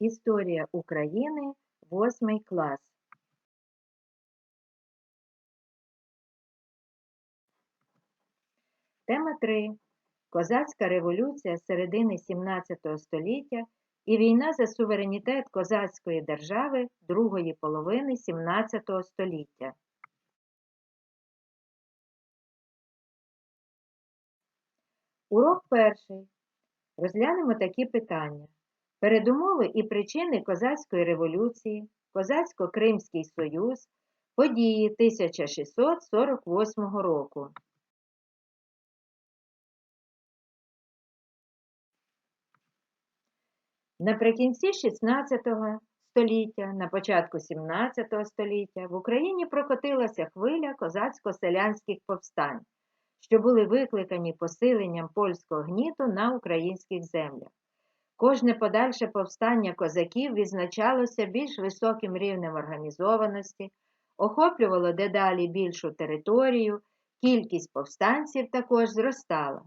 Історія України, 8 клас. Тема 3. Козацька революція середини 17 століття і війна за суверенітет козацької держави другої половини 17 століття. Урок перший. Розглянемо такі питання. Передумови і причини козацької революції, Козацько-Кримський союз, події 1648 року. Наприкінці 16 століття, на початку 17 століття в Україні прокотилася хвиля козацько-селянських повстань, що були викликані посиленням польського гніту на українських землях. Кожне подальше повстання козаків відзначалося більш високим рівнем організованості, охоплювало дедалі більшу територію, кількість повстанців також зростала.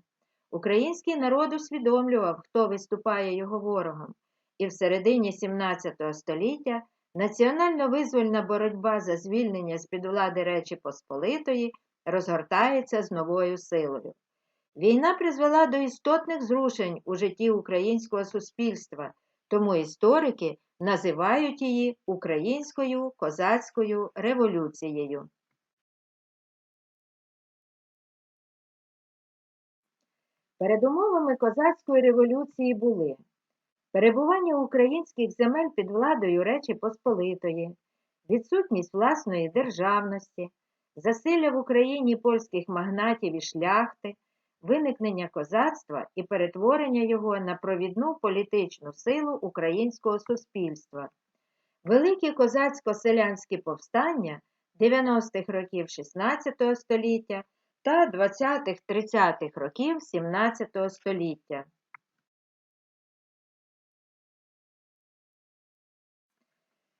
Український народ усвідомлював, хто виступає його ворогом, і в середині 17 століття національно-визвольна боротьба за звільнення з-під влади Речі Посполитої розгортається з новою силою. Війна призвела до істотних зрушень у житті українського суспільства, тому історики називають її Українською козацькою революцією. Передумовами козацької революції були перебування українських земель під владою Речі Посполитої, відсутність власної державності, засилля в Україні польських магнатів і шляхти, виникнення козацтва і перетворення його на провідну політичну силу українського суспільства, великі козацько-селянські повстання 90-х років XVI століття та 20-30-х років XVII століття.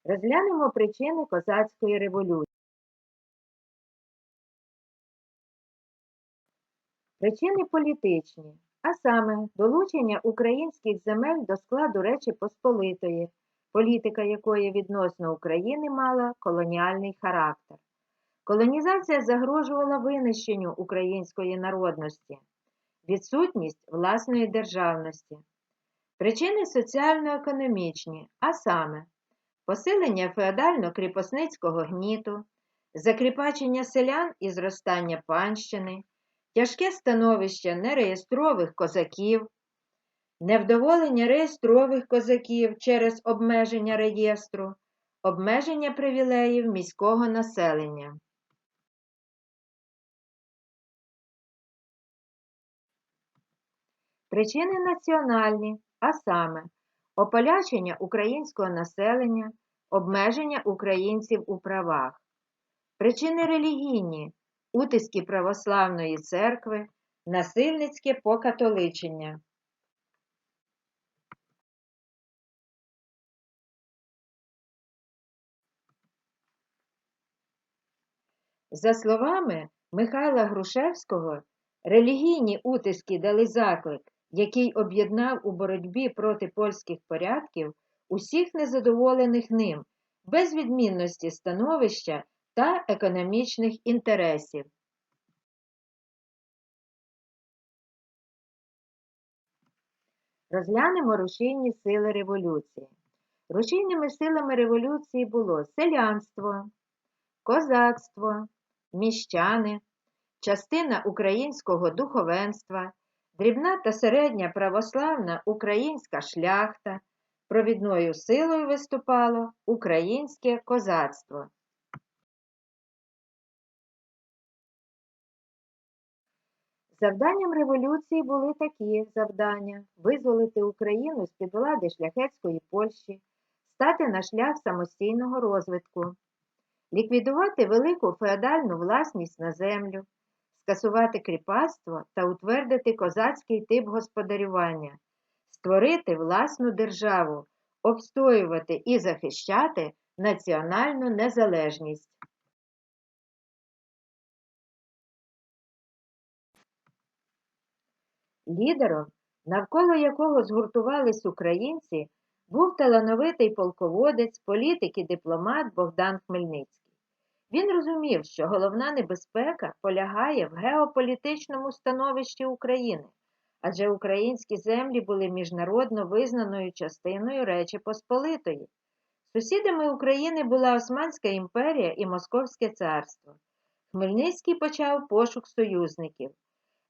Розглянемо причини козацької революції. Причини політичні, а саме долучення українських земель до складу Речі Посполитої, політика якої відносно України мала колоніальний характер. Колонізація загрожувала винищенню української народності, відсутність власної державності, причини соціально-економічні, а саме посилення феодально-кріпосницького гніту, закріпачення селян і зростання панщини, тяжке становище нереєстрових козаків, невдоволення реєстрових козаків через обмеження реєстру, обмеження привілеїв міського населення. Причини національні, а саме ополячення українського населення, обмеження українців у правах, причини релігійні, утиски православної церкви, насильницьке покатоличення. За словами Михайла Грушевського, релігійні утиски дали заклик, який об'єднав у боротьбі проти польських порядків усіх незадоволених ним, без відмінності становища та економічних інтересів. Розглянемо рушійні сили революції. Рушійними силами революції було селянство, козацтво, міщани, частина українського духовенства, дрібна та середня православна українська шляхта, провідною силою виступало українське козацтво. Завданням революції були такі завдання визволити Україну з-під влади шляхетської Польщі, стати на шлях самостійного розвитку, ліквідувати велику феодальну власність на землю, скасувати кріпацтво та утвердити козацький тип господарювання, створити власну державу, обстоювати і захищати національну незалежність. Лідером, навколо якого згуртувались українці, був талановитий полководець, політик і дипломат Богдан Хмельницький. Він розумів, що головна небезпека полягає в геополітичному становищі України, адже українські землі були міжнародно визнаною частиною Речі Посполитої. Сусідами України була Османська імперія і Московське царство. Хмельницький почав пошук союзників.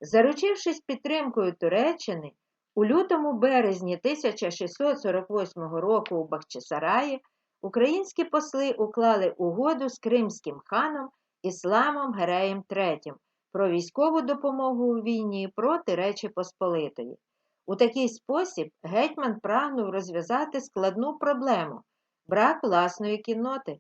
Заручившись підтримкою Туреччини, у лютому березні 1648 року у Бахчисараї українські посли уклали угоду з кримським ханом Ісламом Гереєм III про військову допомогу у війні проти Речі Посполитої. У такий спосіб гетьман прагнув розв'язати складну проблему брак власної кінноти.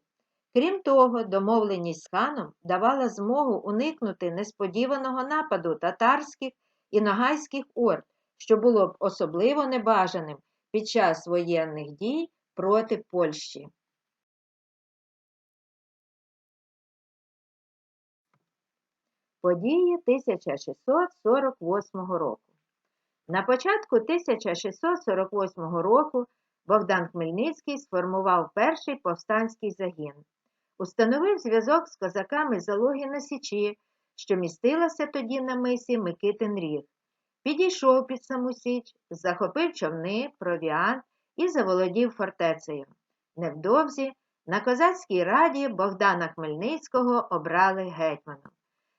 Крім того, домовленість з ханом давала змогу уникнути несподіваного нападу татарських і нагайських орд, що було б особливо небажаним під час воєнних дій проти Польщі. Події 1648 року. На початку 1648 року Богдан Хмельницький сформував перший повстанський загін. Установив зв'язок з козаками залоги на Січі, що містилася тоді на мисі Микитин Ріг. Підійшов під саму Січ, захопив човни, провіант і заволодів фортецею. Невдовзі на козацькій раді Богдана Хмельницького обрали гетьманом.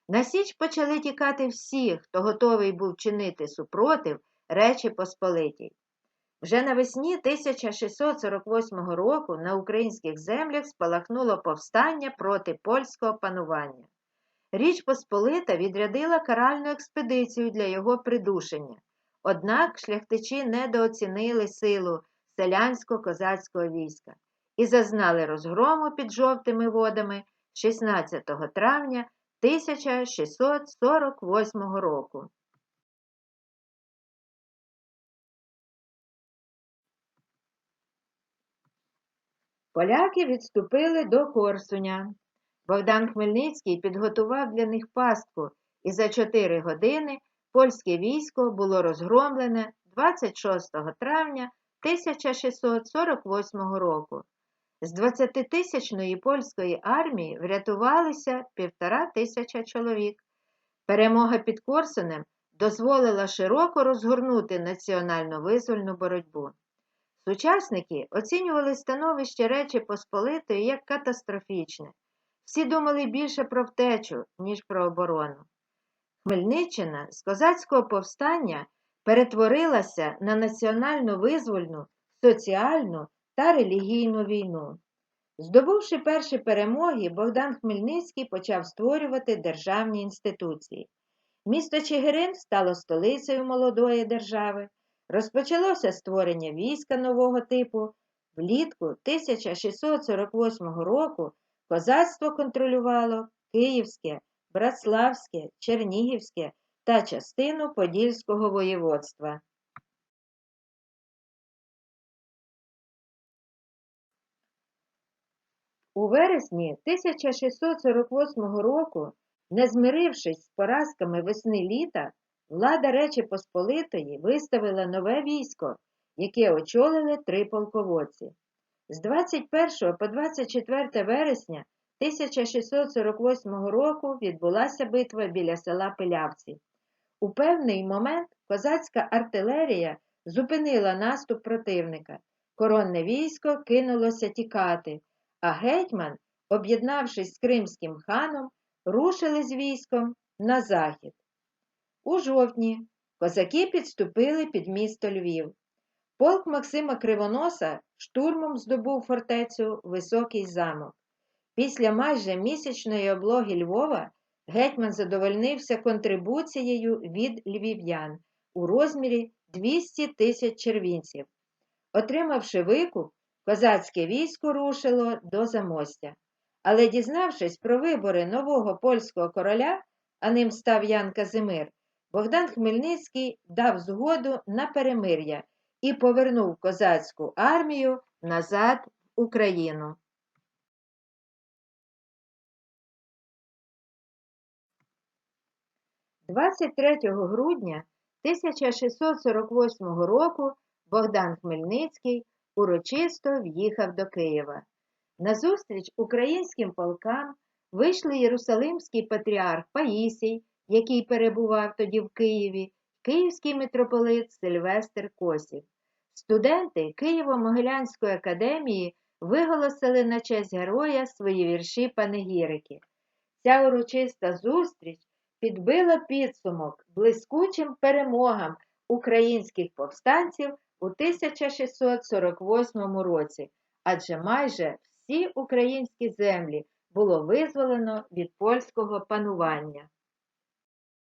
На Січ почали тікати всі, хто готовий був чинити супротив Речі Посполитій. Вже навесні 1648 року на українських землях спалахнуло повстання проти польського панування. Річ Посполита відрядила каральну експедицію для його придушення. Однак шляхтичі недооцінили силу селянсько-козацького війська і зазнали розгрому під жовтими водами 16 травня 1648 року. Поляки відступили до Корсуня. Богдан Хмельницький підготував для них пастку, і за чотири години польське військо було розгромлене 26 травня 1648 року. З 20-тисячної польської армії врятувалися півтора тисяча чоловік. Перемога під Корсунем дозволила широко розгорнути національно визвольну боротьбу. Сучасники оцінювали становище Речі Посполитої як катастрофічне. Всі думали більше про втечу, ніж про оборону. Хмельниччина з козацького повстання перетворилася на національно визвольну, соціальну та релігійну війну. Здобувши перші перемоги, Богдан Хмельницький почав створювати державні інституції. Місто Чигирин стало столицею молодої держави. Розпочалося створення війська нового типу. Влітку 1648 року козацтво контролювало Київське, Братславське, Чернігівське та частину Подільського воєводства. У вересні 1648 року, не змирившись з поразками весни літа, влада Речі Посполитої виставила нове військо, яке очолили три полководці. З 21 по 24 вересня 1648 року відбулася битва біля села Пилявці. У певний момент козацька артилерія зупинила наступ противника. Коронне військо кинулося тікати, а гетьман, об'єднавшись з кримським ханом, рушили з військом на захід. У жовтні козаки підступили під місто Львів. Полк Максима Кривоноса штурмом здобув фортецю Високий замок. Після майже місячної облоги Львова гетьман задовольнився контрибуцією від львів'ян у розмірі 200 тисяч червінців. Отримавши викуп, козацьке військо рушило до замостя. Але, дізнавшись про вибори нового польського короля, а ним став Ян Казимир, Богдан Хмельницький дав згоду на перемир'я і повернув козацьку армію назад в Україну. «23 грудня 1648 року Богдан Хмельницький урочисто в'їхав до Києва. Назустріч українським полкам вийшли Єрусалимський патріарх Паїсій, який перебував тоді в Києві, київський митрополит Сильвестр Косів. Студенти Києво-Могилянської академії виголосили на честь героя свої вірші панегірики. Ця урочиста зустріч підбила підсумок блискучим перемогам українських повстанців у 1648 році, адже майже всі українські землі було визволено від польського панування.